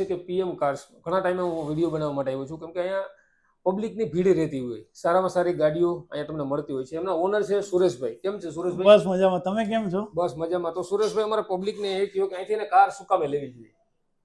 છે કે PM cars ઘણા ટાઈમે હું વીડિયો બનાવવા માટે આવ્યો છું. કેમ કે અહીંયા પબ્લિકની ભીડ રહેતી હોય. સારામાં સારી ગાડીઓ અહીંયા તમને મળતી હોય છે. એમના ઓનર છે સુરેશભાઈ. કેમ છે સુરેશભાઈ? બસ મજામાં. તમે કેમ છો? બસ મજામાં. તો સુરેશભાઈ અમારા પબ્લિકને એ કહ્યું કે અહીંથી કાર સુકામે કામે લેવી જોઈએ?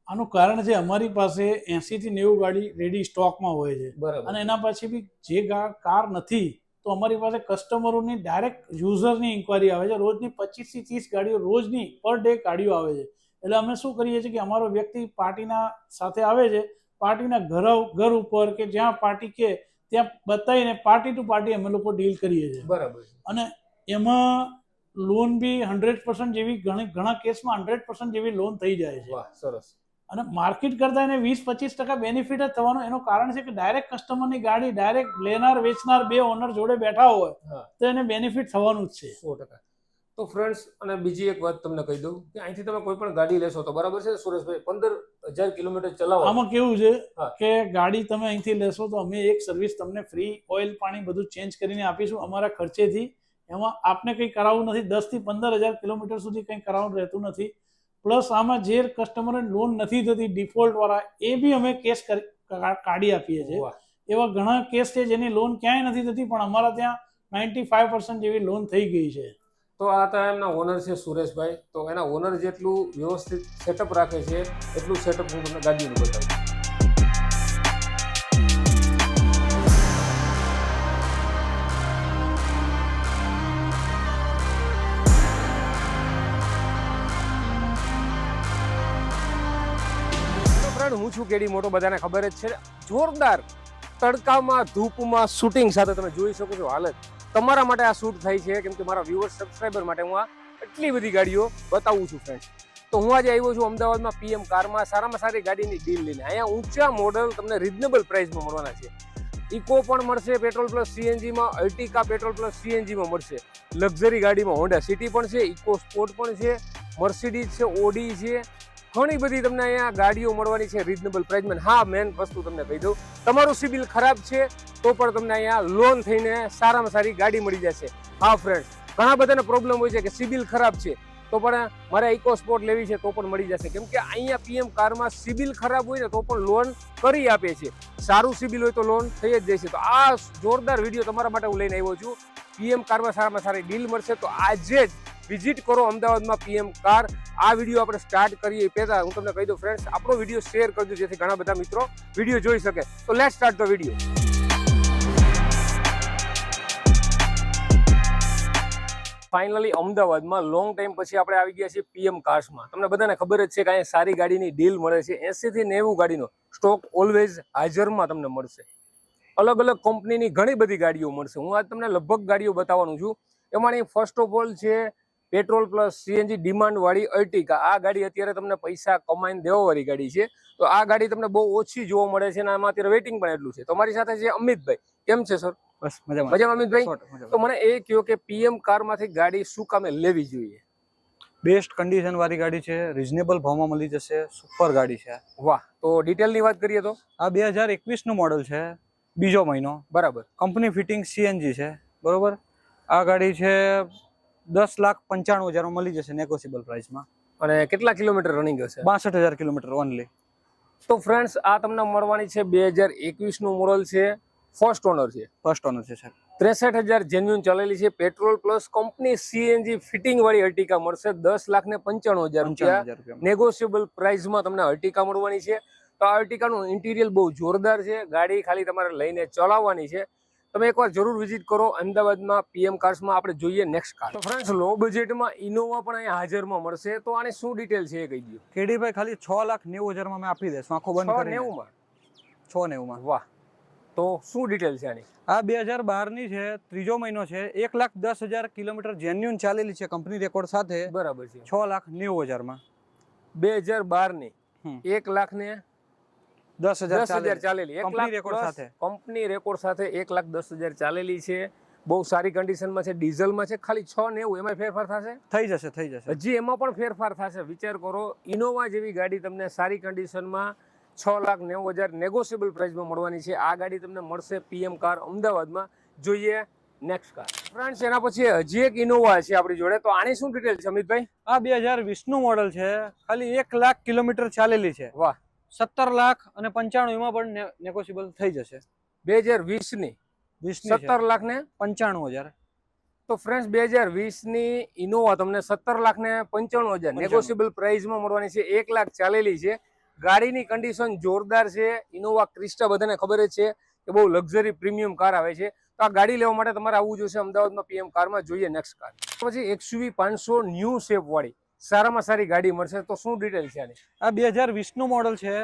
આનું કારણ છે અમારી પાસે એસી થી નેવું ગાડી રેડી સ્ટોકમાં હોય છે. બરાબર. અને એના પછી બી જે કાર નથી તો અમારી પાસે કસ્ટમરોની ડાયરેક્ટ યુઝરની ઇન્કવાયરી આવે છે. રોજની પચીસથી ત્રીસ ગાડીઓ રોજની પર ડે ગાડીઓ આવે છે. એટલે અમે શું કરીએ છીએ કે અમારો વ્યક્તિ પાર્ટીના સાથે આવે છે પાર્ટીના ઘર ઘર ઉપર કે જ્યાં પાર્ટી કે ત્યાં બતાવીને પાર્ટી ટુ પાર્ટી અમે લોકો ડીલ કરીએ છીએ. બરાબર. અને એમાં લોન બી હંડ્રેડ પર્સન્ટ જેવી ઘણી ઘણા કેસમાં હંડ્રેડ પર્સન્ટ જેવી લોન થઈ જાય છે. સરસ. અને માર્કેટ કરતાં એને વીસ પચીસ ટકા બેનિફિટ જ થવાનું એનું કારણ છે કે ડાયરેક્ટ કસ્ટમરની ગાડી ડાયરેક્ટ લેનાર વેચનાર બે ઓનર જોડે બેઠા હોય તો એને બેનિફિટ થવાનું જ છે. સો ટકા. તો ફ્રેન્ડ્સ અને બીજી એક વાત તમને કહી દઉં કે અહીંથી તમે કોઈ પણ ગાડી લેશો તો બરાબર છે સુરેશભાઈ? પંદર હજાર કિલોમીટર ચલાવો. આમાં કેવું છે કે ગાડી તમે અહીંથી લેશો તો અમે એક સર્વિસ તમને ફ્રી ઓઇલ પાણી બધું ચેન્જ કરીને આપીશું અમારા ખર્ચેથી. એમાં આપને કંઈ કરાવવું નથી. દસથી પંદર હજાર કિલોમીટર સુધી કંઈ કરાવવાનું રહેતું નથી. પ્લસ આમાં જે કસ્ટમરને લોન નથી થતી ડિફોલ્ટ વાળા એ બી અમે કેસ કાઢી આપીએ છીએ. એવા ઘણા કેસ છે જેની લોન ક્યાંય નથી થતી પણ અમારા ત્યાં નાઇન્ટી ફાઈવ પર્સન્ટ જેવી લોન થઈ ગઈ છે. તો આ હતા એમના ઓનર છે સુરેશભાઈ. તો એના ઓનર જેટલું વ્યવસ્થિત સેટઅપ રાખે છે, એટલું સેટઅપ હું તમને ગાડીનું બતાવું. હું છું કેડી મોટો, બધાને ખબર જ છે. જોરદાર તડકામાં, ધૂપમાં શૂટિંગ સાથે તમે જોઈ શકો છો હાલત. તમારા માટે આ શૂટ થાય છે, કેમ કે મારા વ્યુઅર્સ સબસ્ક્રાઈબર માટે હું આ એટલી બધી ગાડીઓ બતાવું છું ફ્રેન્ડ તો હું આજે આવ્યો છું અમદાવાદમાં પીએમ કારમાં, સારામાં સારી ગાડીની ડીલ લઈને. અહીંયા ઊંચા મોડલ તમને રિઝનેબલ પ્રાઇસમાં મળવાના છે. ઇકો પણ મળશે પેટ્રોલ પ્લસ સીએનજીમાં અર્ટિકા પેટ્રોલ પ્લસ સીએનજીમાં મળશે. લક્ઝરી ગાડીમાં હોન્ડા સિટી પણ છે ઇકો સ્પોર્ટ પણ છે મર્સિડીઝ છે ઓડી છે ઘણી બધી તમને અહીંયા ગાડીઓ મળવાની છે રિઝનેબલ પ્રાઇસમાં હા મેન વસ્તુ તમને કહી દઉં. તમારું સિબિલ ખરાબ છે, તો પણ તમને અહીંયા લોન થઈને સારામાં સારી ગાડી મળી જશે. હા ફ્રેન્ડ ઘણા બધાને પ્રોબ્લેમ હોય છે કે સિબિલ ખરાબ છે, તો પણ મારે ઇકો સ્પોર્ટ લેવી છે, તો પણ મળી જશે. કેમ કે અહીંયા પીએમ કારમાં સિબિલ ખરાબ હોય ને, તો પણ લોન કરી આપે છે. સારું સિબિલ હોય તો લોન થઈ જ જશે. તો આ જોરદાર વીડિયો તમારા માટે હું લઈને આવ્યો છું. પીએમ કારમાં સારામાં સારી ડીલ મળશે, તો આજે જ વિઝિટ કરો અમદાવાદમાં પીએમ કાર. આ વીડિયો આપણે સ્ટાર્ટ કરીએ પહેલાં હું તમને કહી દઉં ફ્રેન્ડ્સ આપણો વીડિયો શેર કરજો, જેથી ઘણા બધા મિત્રો વીડિયો જોઈ શકે. તો let start the video finally અમદાવાદમાં લોંગ ટાઈમ પછી આપણે આવી ગયા છીએ પીએમ કાર્સમાં તમને બધાને ખબર જ છે કે અહીંયા સારી ગાડીની ડીલ મળે છે. એસીથી નેવું ગાડીનો સ્ટોક ઓલવેઝ હાજરમાં તમને મળશે. અલગ અલગ કંપનીની ઘણી બધી ગાડીઓ મળશે. હું આજ તમને લગભગ ગાડીઓ બતાવવાનું છું. એમાંની ફર્સ્ટ ઓફ ઓલ છે પેટ્રોલ પ્લસ સીએનજી ડિમાન્ડવાળી અર્ટિકા આ ગાડી અત્યારે તમને પૈસા કમાઈને દેવાવાળી ગાડી છે. તો આ ગાડી તમને બહુ ઓછી જોવા મળે છે અને આમાં અત્યારે વેઇટિંગ પણ એટલું છે. તમારી સાથે છે અમિતભાઈ. કેમ છે સર બસ મજામાં. મજામાં અમિતભાઈ? તો મને એ કહ્યું કે પીએમ કારમાંથી ગાડી શું કામે લેવી જોઈએ? બેસ્ટ કન્ડિશન વાળી ગાડી છે. રિઝનેબલ ભાવમાં મળી જશે. સુપર ગાડી છે. વાહ. તો ડિટેલની વાત કરીએ તો? આ બે હજાર એકવીસનું મોડલ છે. બીજો મહિનો. બરાબર. કંપની ફિટિંગ સીએનજી છે. બરોબર? આ ગાડી છે દસ લાખ પંચાણું હજારમાં મળી જશે નેગોશિયેબલ પ્રાઇસમાં અને કેટલા કિલોમીટર રનિંગ હશે બાસઠ હજાર કિલોમીટર ઓનલી તો ફ્રેન્ડ્સ આ તમને મળવાની છે બે હજાર એકવીસનું મોડલ છે ફર્સ્ટ ઓનર છે. ફર્સ્ટ ઓનર છે સાહેબ ત્રેસઠ હજાર જેન્યુન ચાલેલી છે petrol plus company CNG fitting વાળી અર્ટિકા મળશે દસ લાખ ને પંચાણું હજાર રૂપિયા. પંચાણું હજાર રૂપિયા. નેગોશિયેબલ પ્રાઇસમાં તમને અર્ટિકા મળવાની છે. તો આ અર્ટિકાનું ઇન્ટિરિયર બહુ જોરદાર છે. ગાડી ખાલી તમારે લઈને ચલાવવાની છે. તમે એકવાર જરૂર વિઝિટ કરો અમદાવાદમાં પીએમ કાર્સમાં. આપણે જોઈએ નેક્સ્ટ કાર તો ફ્રેન્ડ્સ લો બજેટમાં ઇનોવા પણ અહીંયા હાજરમાં મળશે. તો આની શું ડિટેલ છે એ કહી દો કેડીભાઈ ખાલી છ લાખ નેવું હજારમાં અમે આપી દઈશું. આખો બંધ છ નેવુંમાં? છ નેવુંમાં. વાહ. તો શું ડિટેલ છે આની? આ બે હજાર બારની છે ત્રીજો મહિનો છે. એક લાખ દસ હજાર કિલોમીટર જેન્યુન ચાલેલી છે કંપની રેકોર્ડ સાથે. બરાબર છે. છ લાખ નેવું હજારમાં. બે હજાર બારની. એક લાખ ને દસ હજાર દસ હજાર ચાલેલી. ચાલેલી. એક લાખ રેકોર્ડ સાથે. કંપની રેકોર્ડ સાથે એક લાખ દસ હજાર ચાલેલી છે. બહુ સારી કન્ડિશનમાં છે. ડીઝલમાં છે. ખાલી છ નેવું એમાં ફેરફાર થશે? થઈ જશે થઈ જશે. હજી એમાં પણ ફેરફાર થશે. વિચાર કરો ઇનોવા જેવી ગાડી તમને સારી કન્ડિશનમાં છ લાખ નેવું હજાર નેગોશિયેબલ પ્રાઇસમાં મળવાની છે. આ ગાડી તમને મળશે પીએમ કાર અમદાવાદમાં. જોઈએ નેક્સ્ટ કાર ફ્રેન્ડ્સ એના પછી હજી એક ઇનોવા છે આપણી જોડે. તો આની શું ડિટેલ છે અમિતભાઈ? આ બે હજાર વીસનું મોડલ છે. ખાલી એક લાખ કિલોમીટર ચાલેલી છે. વાહ. સત્તર લાખ અને પંચાણું એમાં પણ નેગોશિયેબલ થઈ જશે. બે હજાર વીસની. વીસ સત્તર લાખ ને પંચાણું હજાર. તો ફ્રેન્ડ્સ બે હજાર વીસની ઇનોવા તમને સત્તર લાખ ને પંચાણું હજાર. નેગોશિયેબલ પ્રાઇસમાં મળવાની છે. એક લાખ ચાલેલી છે. ગાડીની કન્ડિશન જોરદાર છે. ઇનોવા ક્રિસ્ટા બધાને ખબર જ છે કે બહુ લક્ઝરી પ્રીમિયમ કાર આવે છે. તો આ ગાડી લેવા માટે તમારે આવવું જોઈશે અમદાવાદમાં પીએમ કારમાં જોઈએ નેક્સ્ટ કાર પછી એક્સયુવી પાંચસો ન્યૂ શેપ વાળી. સારામાં સારી ગાડી મળશે તો શું ડિટેલ છે આની? આ બે હજાર વીસનું મોડલ છે.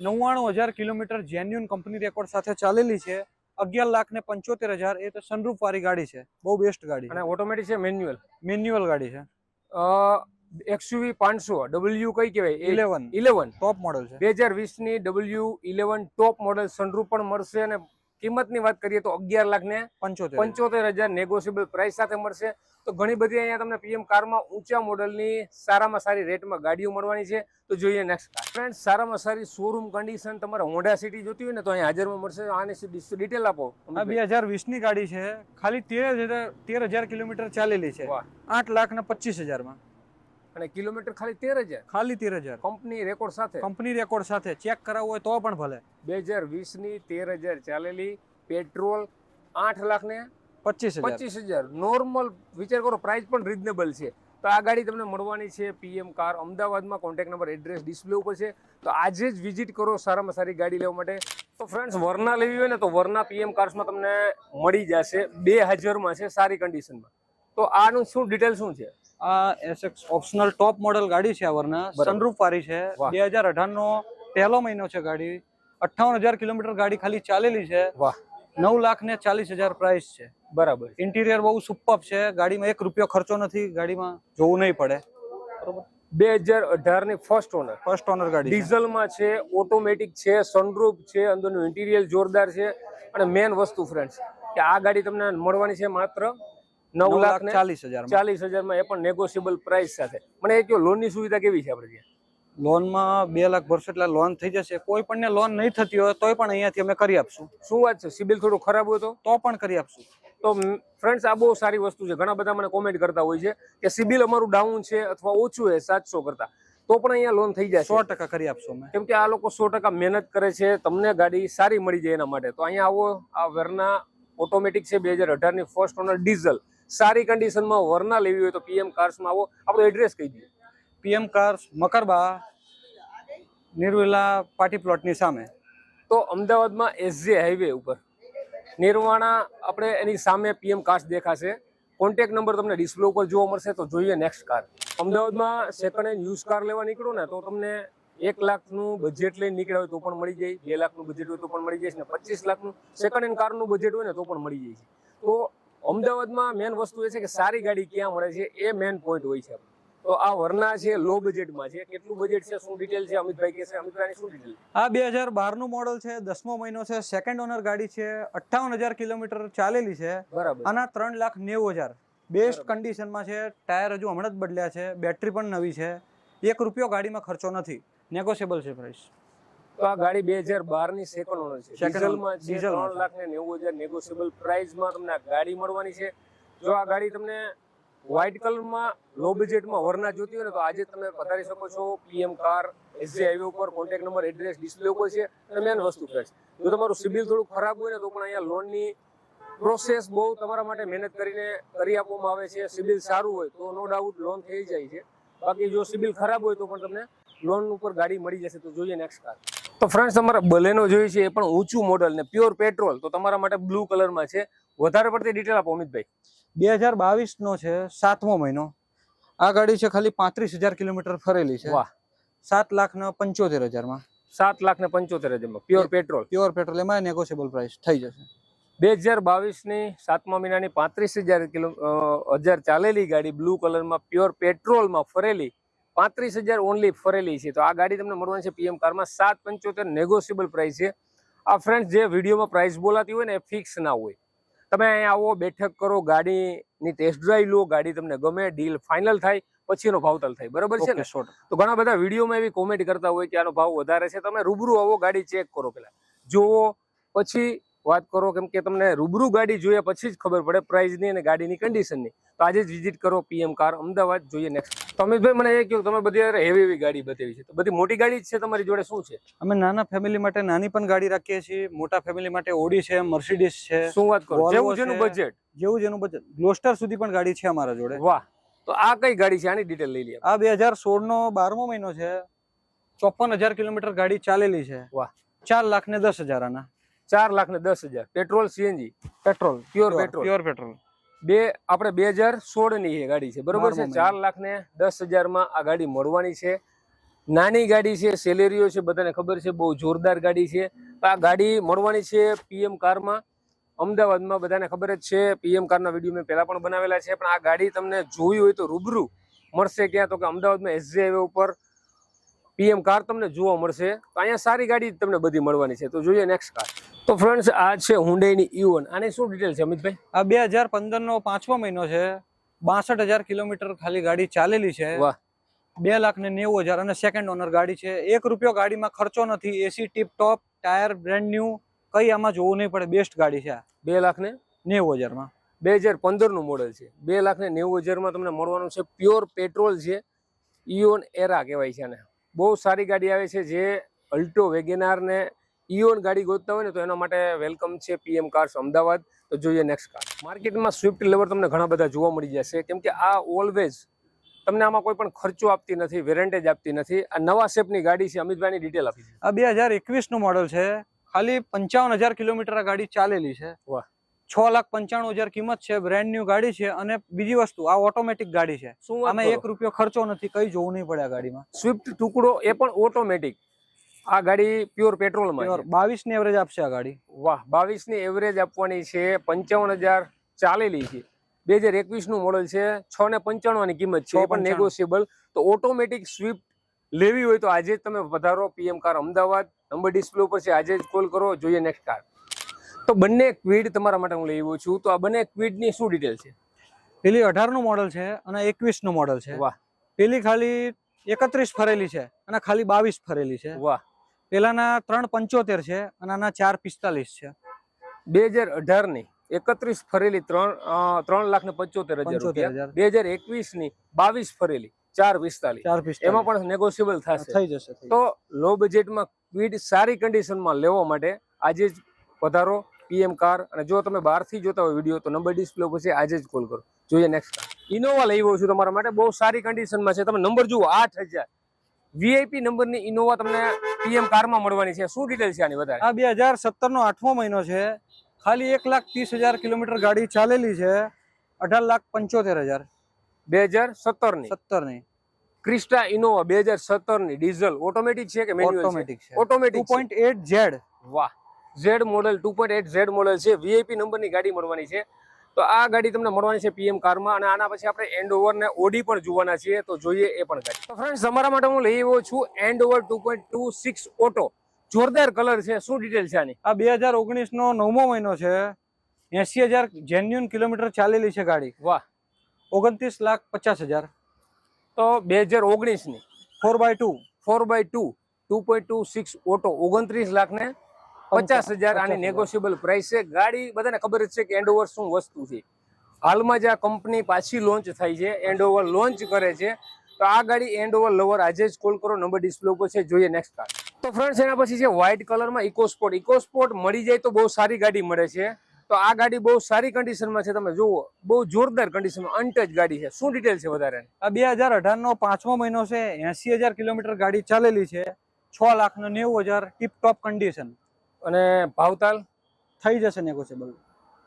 નવ્વાણું હજાર કિલોમીટર જેન્યુન કંપની રેકોર્ડ સાથે ચાલેલી છે. અગિયાર લાખ ને પંચોતેર હજાર એ તો સનરૂફ વાળી ગાડી છે. બહુ બેસ્ટ ગાડી અને ઓટોમેટિક છે મેન્યુઅલ મેન્યુઅલ ગાડી છે. એક્સયુવી પાંચસો ડબલ્યુ કઈ કહેવાય? ઇલેવન ઇલેવન ટોપ મોડલ છે. બે હજાર વીસની W eleven top model sunroof પણ મળશે અને કિંમતની વાત કરીએ તો અગિયાર લાખ ને પંચોતેર પંચોતેર હજાર નેગોશિયેબલ પ્રાઇસ સાથે મળશે. તો ઘણી બધી અહીંયા તમને પીએમ કારમાં ઊંચા મોડલની સારામાં સારી રેટમાં ગાડીઓ મળવાની છે. તો જોઈએ નેક્સ્ટ કાર ફ્રેન્ડ સારામાં સારી શોરૂમ કન્ડિશન તમારે હોન્ડા સિટી જોતી હોય ને તો અહીંયા હાજરમાં મળશે. આની ડિટેલ આપો. આ બે હજાર વીસની ગાડી છે. ખાલી તેર હજાર તેર હજાર કિલોમીટર ચાલેલી છે. આઠ લાખ ને પચીસ હજારમાં. અને કિલોમીટર ખાલી તેર હજાર. ખાલી તેર હજાર. કંપની રેકોર્ડ સાથે. કંપની રેકોર્ડ સાથે. ચેક કરાવવું હોય તો પણ ભલે. બે હજાર વીસની તેર હજાર ચાલેલી પેટ્રોલ આઠ લાખ ને પચીસ પચીસ હજાર. નોર્મલ વિચાર કરો પ્રાઇસ પણ રિઝનેબલ છે. તો આ ગાડી તમને મળવાની છે પીએમ કાર અમદાવાદમાં કોન્ટેક નંબર એડ્રેસ ડિસ્પ્લે ઉપર છે. તો આજે જ વિઝિટ કરો સારામાં સારી ગાડી લેવા માટે. તો ફ્રેન્ડ્સ વરના લેવી હોય ને તો વરના પીએમ કાર્સમાં તમને મળી જશે. બે હજારમાં છે સારી કન્ડિશનમાં તો આનું શું ડિટેલ શું છે? આ એસએક્સ ઓપ્શનલ ટોપ મોડલ ગાડી છે આ વરના બરાબર. સનરૂફ વાળી છે. બે હજાર અઢાર નો પહેલો મહિનો છે ગાડી. અઠાવન હજાર કિલોમીટર ગાડી ખાલી ચાલેલી છે. વાહ. નવ લાખ ને ચાલીસ હજાર પ્રાઇસ છે. બરાબર. ઇન્ટિરિયર બહુ સુપર છે. ગાડીમાં એક રૂપિયો ખર્ચો નથી. ગાડીમાં જોવું નહીં પડે. બે હજાર અઢારની ફર્સ્ટ ઓનર ફર્સ્ટ ઓનર ગાડી ડીઝલ ડીઝલમાં છે ઓટોમેટિક છે સનરૂફ છે અંદરનું ઇન્ટિરિયર જોરદાર છે અને મેન વસ્તુ ફ્રેન્ડ્સ કે આ ગાડી તમને મળવાની છે માત્ર નવ લાખ ચાલીસ હજાર ચાલીસ હજારમાં એ પણ નેગોશિયેબલ પ્રાઇસ સાથે. મને એ કહો લોનની સુવિધા કેવી છે આપણે ત્યાં? લોનમાં બે લાખ ભરશો એટલે લોન થઈ જશે. કોઈ પણ ને લોન નહીં થતી હોય તોય પણ અહીંયાથી અમે કરી આપશું. શું વાત છે? સિબિલ થોડું ખરાબ હોય તો? તો પણ કરી આપશું. તો ફ્રેન્ડ્સ આ બહુ સારી વસ્તુ છે. ઘણા બધા મને કોમેન્ટ કરતા હોય છે કે સિબિલ અમારું ડાઉન છે અથવા ઓછું છે સાતસો કરતા. તો પણ અહીંયા લોન થઈ જાય સો ટકા કરી આપશો કેમ કે આ લોકો સો ટકા મહેનત કરે છે તમને ગાડી સારી મળી જાય એના માટે. તો અહીંયા આવો આ વરના ઓટોમેટિક છે બે હજાર અઢારની ફર્સ્ટ ઓનર ડીઝલ સારી કન્ડિશનમાં વરના લેવી હોય તો પીએમ કાર્સમાં આવો. આપણો એડ્રેસ કહી દઈએ. પીએમ કાર્સ મકરબા નિર્વિલા પાર્ટી પ્લોટની સામે. તો અમદાવાદમાં એસજે હાઈવે ઉપર. નિર્વાણા આપણે એની સામે પીએમ કાર્સ દેખાશે. કોન્ટેક નંબર તમને ડિસ્પ્લે ઉપર જોવા મળશે તો જોઈએ નેક્સ્ટ કાર અમદાવાદમાં સેકન્ડ હેન્ડ યુઝ કાર લેવા નીકળો ને તો તમને એક લાખનું બજેટ લઈને નીકળ્યા હોય તો પણ મળી જાય બે લાખનું બજેટ હોય તો પણ મળી જાય છે ને પચીસ લાખનું સેકન્ડ હેન્ડ કારનું બજેટ હોય ને તો પણ મળી જાય છે. તો અમદાવાદમાં મેન વસ્તુ એ છે કે સારી ગાડી ક્યાં મળે છે એ મેન પોઈન્ટ હોય છે. તો આ વરના છે લો બજેટમાં છે. કેટલું બજેટ છે શું ડિટેલ છે અમિતભાઈ કહેશે. અમિતભાઈની શું ડિટેલ આ બે હજાર બારનું મોડલ છે દસમો મહિનો છે સેકન્ડ ઓનર ગાડી છે અઠ્ઠાવન હજાર કિલોમીટર ચાલેલી છે બરાબર. આના ત્રણ લાખ નેવું હજાર. બેસ્ટ કન્ડિશનમાં છે ટાયર હજુ હમણાં જ બદલ્યા છે બેટરી પણ નવી છે. એક રૂપિયો ગાડીમાં ખર્ચો નથી. નેગોશિયેબલ છે પ્રાઇસ તો આ ગાડી બે હજાર બારની સેકન્ડ ઓનર છે ડીઝલમાં છે ત્રણ લાખ ને નેવું હજાર નેગોશિયેબલ પ્રાઇસમાં તમને આ ગાડી મળવાની છે. જો આ ગાડી તમને વ્હાઇટ કલરમાં લો બજેટમાં વરના જોતી હોય ને તો આજે તમે પધારી શકો છો. પીએમ કાર એસજી હાઈવે ઉપર કોન્ટેક્ટ નંબર એડ્રેસ ડિસ્પ્લે ઉપર છે અને મેન વસ્તુ ફ્રેન્ડ્સ જો તમારું સિબિલ થોડું ખરાબ હોય ને તો પણ અહીંયા લોનની પ્રોસેસ બહુ તમારા માટે મહેનત કરીને કરી આપવામાં આવે છે. સિબિલ સારું હોય તો નો ડાઉટ લોન થઈ જાય છે. બાકી જો સિબિલ ખરાબ હોય તો પણ તમને લોન ઉપર ગાડી મળી જશે તો જોઈએ નેક્સ્ટ કાર તો ફ્રેન્ડ્સ તમારે બલેનો જોઈએ છે એ પણ ઊંચું મોડલ ને પ્યોર પેટ્રોલ તો તમારા માટે બ્લુ કલરમાં છે. વધારે પડતી ડિટેલ આપો અમિતભાઈ. બે હજાર બાવીસનો છે સાતમો મહિનો. આ ગાડી છે ખાલી પાંત્રીસ હજાર કિલોમીટર ફરેલી છે. વાહ. સાત લાખ ને પંચોતેર હજારમાં સાત લાખ ને પંચોતેર હજારમાં પ્યોર પેટ્રોલ પ્યોર પેટ્રોલ એમાં નેગોશિયેબલ પ્રાઇસ થઈ જશે. બે હજાર બાવીસની સાતમા મહિનાની પાંત્રીસ હજાર કિલો હજાર ચાલેલી ગાડી બ્લુ કલરમાં પ્યોર પેટ્રોલમાં ફરેલી. પાંત્રીસ હજાર ઓનલી ફરેલી છે. તો આ ગાડી તમને મળવાની છે પીએમ કારમાં સાત પંચોતેર નેગોશિયેબલ પ્રાઇસ છે. આ ફ્રેન્ડ જે વિડીયોમાં પ્રાઇસ બોલાતી હોય ને એ ફિક્સ ના હોય. તમે અહીંયા આવો બેઠક કરો ગાડીની ટેસ્ટ ડ્રાઈવ લો ગાડી તમને ગમે ડીલ ફાઇનલ થાય પછી એનો ભાવતાલ થાય. બરાબર છે ને? શોર્ટ તો ઘણા બધા વિડીયોમાં એવી કોમેન્ટ કરતા હોય કે આનો ભાવ વધારે છે. તમે રૂબરૂ આવો ગાડી ચેક કરો પેલા જુઓ પછી વાત કરો કેમ કે તમને રૂબરૂ ગાડી જોઈએ પછી જ ખબર પડે પ્રાઇઝની અને ગાડીની કન્ડિશનની તો આજે જ વિઝિટ કરો પીએમ કાર અમદાવાદ જોઈએ નેક્સ્ટ તો અમિતભાઈ મને એ કહ્યું તમે બધી હેવી એવી ગાડી બતાવી છે. તો બધી મોટી ગાડી જ છે તમારી જોડે શું છે? અમે નાના ફેમિલી માટે નાની પણ ગાડી રાખીએ છીએ. મોટા ફેમિલી માટે ઓડી છે મર્સિડીઝ છે શું વાત કરો? જેવું જેનું બજેટ જેવું જેનું બજેટ ગ્લોસ્ટર સુધી પણ ગાડી છે અમારા જોડે. વાહ. તો આ કઈ ગાડી છે? આની ડિટેલ લઈ લઈએ આ બે હજાર સોળ નો બારમો મહિનો છે. ચોપન હજાર કિલોમીટર ગાડી ચાલેલી છે. વાહ. ચાર લાખ ને દસ હજાર આના. ચાર લાખ ને દસ હજાર. Petrol CNG petrol pure petrol pure petrol બે આપણે બે હજાર સોળની એ ગાડી છે. બરોબર છે? ચાર લાખ ને દસ હજારમાં આ ગાડી મળવાની છે. નાની ગાડી છે સેલેરીઓ છે બધાને ખબર છે બહુ જોરદાર ગાડી છે. આ ગાડી મળવાની છે પીએમ કારમાં. અમદાવાદમાં બધાને ખબર જ છે પીએમ કારના વીડિયો મેં પહેલા પણ બનાવેલા છે. પણ આ ગાડી તમને જોઈ હોય તો રૂબરૂ મળશે ક્યાં? તો કે અમદાવાદમાં એસજી હાઈવે ઉપર પીએમ કાર તમને જોવા મળશે. તો અહીંયા સારી ગાડી તમને બધી મળવાની છે. તો જોઈએ નેક્સ્ટ કાર તો ફ્રેન્ડ્સ આ છે હુંડેની ઇવન આની શું ડિટેલ છે અમિતભાઈ? આ બે હજાર પંદર નો પાંચમો મહિનો છે. બાસઠ હજાર કિલોમીટર ખાલી ગાડી ચાલેલી છે. વાહ. બે લાખ ને નેવું હજાર અને સેકન્ડ ઓનર ગાડી છે. એક રૂપિયો ગાડીમાં ખર્ચો નથી. AC tip top tyre brand new કઈ આમાં જોવું નહીં પડે. બેસ્ટ ગાડી છે આ. બે લાખ ને? નેવું હજારમાં. બે હજાર પંદરનું મોડલ છે. બે લાખ ને નેવું હજારમાં તમને મળવાનું છે. પ્યોર પેટ્રોલ છે. ઇયોન એરા કહેવાય છે આને. બહુ સારી ગાડી આવે છે જે અલ્ટો વેગેનારને ઇઓન ગાડી ગોતતા હોય ને તો એના માટે વેલકમ છે પીએમ કાર્સ અમદાવાદ. તો જોઈએ નેક્સ્ટ કાર માર્કેટમાં સ્વિફ્ટ લેવર તમને ઘણા બધા જોવા મળી જશે. કેમ કે આ ઓલવેઝ તમને આમાં કોઈ પણ ખર્ચો આપતી નથી વેરેન્ટેજ આપતી નથી. આ નવા શેપની ગાડી છે. અમિતભાઈની ડિટેલ આપી આ બે હજાર એકવીસનું મોડલ છે. ખાલી પંચાવન હજાર કિલોમીટર આ ગાડી ચાલેલી છે. વાહ. છ લાખ પંચાણું હજાર કિંમત છે બ્રેન્ડ ન્યુ ગાડી છે અને બીજી વસ્તુ આ ઓટોમેટિક ગાડી છે. શું વાત એક રૂપિયો ખર્ચો નથી કઈ જોવું નહીં પડે આ ગાડીમાં. સ્વિફ્ટ ટુકડો એ પણ ઓટોમેટિક આ ગાડી પ્યોર પેટ્રોલમાં. બાવીસની એવરેજ આપશે આ ગાડી. વાહ બાવીસની એવરેજ આપવાની છે પંચાવન હજાર ચાલેલી છે. બે હજાર એકવીસનું મોડલ છે છ ને પંચાણું ની કિંમત છે એ પણ 695. નેગોશિયેબલ તો ઓટોમેટિક સ્વિફ્ટ લેવી હોય તો આજે જ તમે વધારો PM car Ahmedabad number display ઉપર છે આજે જ કોલ કરો જોઈએ નેક્સ્ટ કાર તો બંને ક્વિડ તમારા માટે હું લઈ આવ્યો છું. તો આ બંને ક્વિડની શું ડિટેલ છે? પેલી અઢારનું મોડલ છે અને એકવીસનું મોડલ છે. વાહ. પેલી ખાલી એકત્રીસ ફરેલી છે અને ખાલી બાવીસ ફરેલી છે. વાહ. પેલાના ત્રણ પંચોતેર છે અને આના ચાર પિસ્તાલીસ છે. બે હજાર અઢારની એકત્રીસ ફરેલી ત્રણ ત્રણ લાખ ને પંચોતેર હજાર બે હજાર એકવીસની બાવીસ ફરેલી ચાર પિસ્તાલીસ. એમાં પણ નેગોશિયેબલ થશે. થઈ જશે તો લો બજેટમાં ક્વિડ સારી કન્ડિશનમાં લેવા માટે આજે જ પધારો પીએમ કાર અને જો તમે બહારથી જોતા હોય વીડિયો તો નંબર ડિસ્પ્લે ઉપર છે આજે જ કોલ કરો. જોઈએ નેક્સ્ટ કાર ઇનોવા લઈ આવ્યો છું તમારા માટે. બહુ સારી કન્ડિશનમાં છે. તમે નંબર જુઓ આઠ હજાર. વીઆઈપી નંબરની ઇનોવા તમને પીએમ કારમાં મળવાની છે. શું ડિટેલ છે આની વધારે? આ બે હજાર સત્તરનો આઠમો મહિનો છે. ખાલી એક લાખ ત્રીસ હજાર કિલોમીટર ગાડી ચાલેલી છે. અઢાર લાખ પંચોતેર હજાર. બે હજાર સત્તર સત્તરની ક્રિસ્ટા ઇનોવા બે હજાર સત્તરની. ડીઝલ ઓટોમેટિક છે કે automatic automatic point eight Z વાહ. Z model two Z model છે. વીઆઈપી નંબરની ગાડી મળવાની છે. તો આ ગાડી તમને મળવાની છે પીએમ કારમાં અને આના પછી આપણે એન્ડ ઓવર ને ઓડી પણ જોવાના છીએ. તો જોઈએ એ પણ ગાડી. તો ફ્રેન્ડ્સ તમારા માટે હું લઈ આવ્યો છું એન્ડ ઓવર ટુ ઓટો જોરદાર કલર છે. શું ડિટેલ છે આની? આ બે હજાર ઓગણીસ નો નવમો મહિનો છે. એસી હજાર જેન્યુન કિલોમીટર ચાલેલી છે ગાડી. વાહ. ઓગણત્રીસ લાખ પચાસ હજાર. તો બે હજાર ઓગણીસની. Four by two four by two two point two six auto ઓગણત્રીસ લાખ ને પચાસ હજાર આની નેગોશિયેબલ પ્રાઇસ છે. ગાડી બધાને ખબર જ છે કે એન્ડઓવર શું વસ્તુ છે. હાલમાં જે આ કંપની પાછી લોન્ચ થઈ છે. એન્ડ ઓવર લોન્ચ કરે છે. તો આ ગાડી એન્ડ ઓવર લવર આજે જ કોલ કરો. નંબર ડિસ્પ્લે ઉપર છે. જોઈએ નેક્સ્ટ કાર તો ફ્રેન્ડ્સ એના પછી છે વ્હાઇટ કલરમાં ઇકોસ્પોર્ટ ઇકોસ્પોર્ટ મળી જાય તો બહુ સારી ગાડી મળે છે. તો આ ગાડી બહુ સારી કન્ડિશનમાં છે. તમે જુઓ બહુ જોરદાર કન્ડિશનમાં અનટચ ગાડી છે. શું ડિટેલ છે વધારે? આ બે હજાર અઢારનો પાંચમો મહિનો છે. એસી હજાર કિલોમીટર ગાડી ચાલેલી છે. છ લાખનો નેવું હજાર ટીપ ટોપ કન્ડિશન અને ભાવતાલ? થઈ જશે નેગોશિયેબલ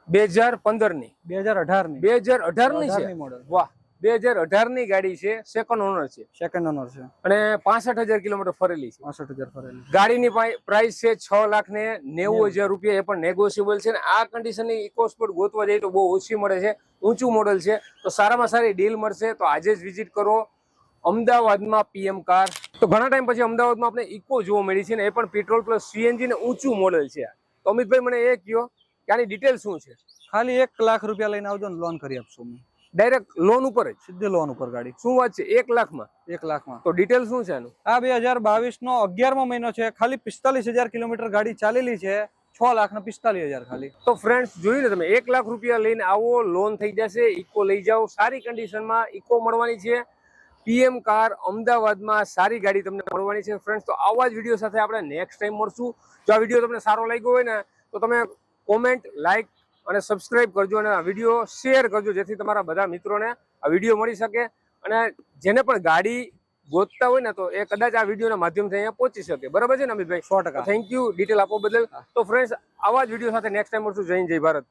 બે હજાર પંદરની બે હજાર અઢારની બે હજાર અઢારની છે મોડલ વાહ. બે હજાર અઢારની ગાડી છે સેકન્ડ ઓનર છે. સેકન્ડ ઓનર છે. અને પાસઠ હજાર કિલોમીટર ફરેલી છે. પાસઠ હજાર ફરેલી. ગાડીની પ્રાઇસ છે છ લાખ ને નેવું હજાર. રૂપિયા એ પણ નેગોશિયેબલ છે અને આ કન્ડિશનની ઇકોસ્પોર્ટ ગોતવા જાય તો બહુ ઓછી મળે છે ઊંચું મોડલ છે. તો સારામાં સારી ડીલ મળશે તો આજે જ વિઝિટ કરો. અમદાવાદમાં પીએમ કાર. તો ઘણા ટાઈમ પછી અમદાવાદમાં આપણે ઇકો જોવા મળી છે ને એ પણ પેટ્રોલ પ્લસ સીએનજી ને ઊંચું મોડેલ છે. તો અમિતભાઈ મને એ કહો કે આની ડિટેલ શું છે? ખાલી એક લાખ રૂપિયા લઈને આવજો ને લોન કરી આપશો ડાયરેક્ટ લોન ઉપર જ? સીધી લોન ઉપર ગાડી. શું વાત છે? એક લાખમાં? એક લાખમાં. તો ડિટેલ શું છે એનું આ બે હજાર બાવીસ નો અગિયારમો મહિનો છે. ખાલી પિસ્તાલીસ હજાર કિલોમીટર ગાડી ચાલેલી છે. છ લાખ ને પિસ્તાલીસ હજાર ખાલી. તો ફ્રેન્ડ્સ જોયું ને તમે એક લાખ રૂપિયા લઈને આવો લોન થઈ જશે ઇકો લઈ જાઓ. સારી કન્ડિશનમાં ઇકો મળવાની છે. પીએમ કાર અમદાવાદમાં સારી ગાડી તમને મળવાની છે. ફ્રેન્ડ્સ તો આવા જ વીડિયો સાથે આપણે નેક્સ્ટ ટાઈમ મળશું. જો આ વીડિયો તમને સારો લાગ્યો હોય ને તો તમે કોમેન્ટ લાઈક અને સબસ્ક્રાઇબ કરજો અને આ વીડિયો શેર કરજો જેથી તમારા બધા મિત્રોને આ વીડિયો મળી શકે. અને જેને પણ ગાડી ગોતતા હોય ને તો એ કદાચ આ વિડીયોના માધ્યમથી અહીંયા પહોંચી શકે. બરાબર છે ને અમિતભાઈ? સો ટકા. થેન્ક યુ ડિટેલ આપવા બદલ. તો ફ્રેન્ડ્સ આવા જ વીડિયો સાથે નેક્સ્ટ ટાઈમ મળશું. જય જય ભારત.